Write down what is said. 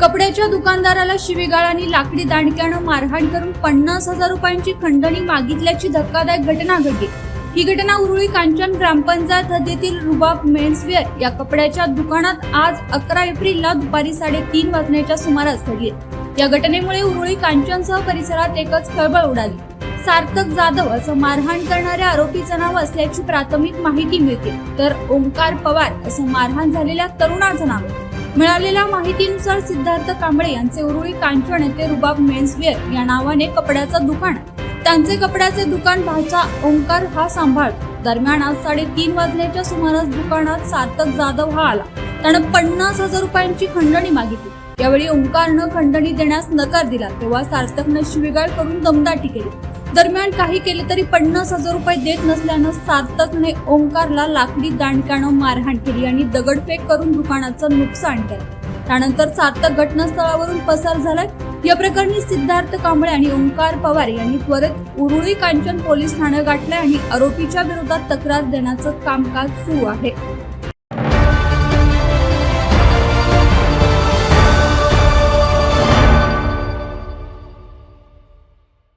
कपड्याच्या दुकानदाराला शिवीगाळ आणि लाकडी दांडक्यानं मारहाण करून पन्नास हजार रुपयांची खंडणी मागितल्याची धक्कादायक घटना घडली. ही घटना उरुळी कांचन ग्रामपंचायत हद्दीतील रुबाब मेन्सवेअर या कपड्याच्या दुकानात आज अकरा एप्रिलला दुपारी साडेतीन वाजण्याच्या सुमारास घडली. या घटनेमुळे उरुळी कांचनसह परिसरात एकच खळबळ उडाली. सार्थक जाधव असं मारहाण करणाऱ्या आरोपीचं नाव असल्याची प्राथमिक माहिती मिळते. तर ओंकार पवार असं मारहाण झालेल्या तरुणाचं नाव आहे. मिळालेल्या माहितीनुसार सिद्धार्थ कांबळे यांचे उरुळी कांचन येथे रुबाब मेन्सवेअर या नावाने कपड्याचं दुकान त्यांचे कपड्याचे दुकान भाचा ओंकार हा सांभाळतो दरम्यान आज साडेतीन वाजण्याच्या सुमारास दुकानात सार्थक जाधव हा आला. त्यानं पन्नास हजार रुपयांची खंडणी मागितली. यावेळी ओंकारनं खंडणी देण्यास नकार दिला तेव्हा सार्थकनं शिवीगाळ करून दमदाटी केली. दरम्यान काही केले तरी पन्नास हजार रुपये देत नसल्यानं सातकने ओंकारला लाकडी दांडक्यानं मारहाण केली आणि दगडफेक करून दुकानाचं नुकसान केलं. त्यानंतर सातक घटनास्थळावरून पसार झालाय. या प्रकरणी सिद्धार्थ कांबळे आणि ओंकार पवार यांनी त्वरित उरुळी कांचन पोलीस ठाणं गाठले आणि आरोपीच्या विरोधात तक्रार देण्याचं कामकाज सुरू आहे.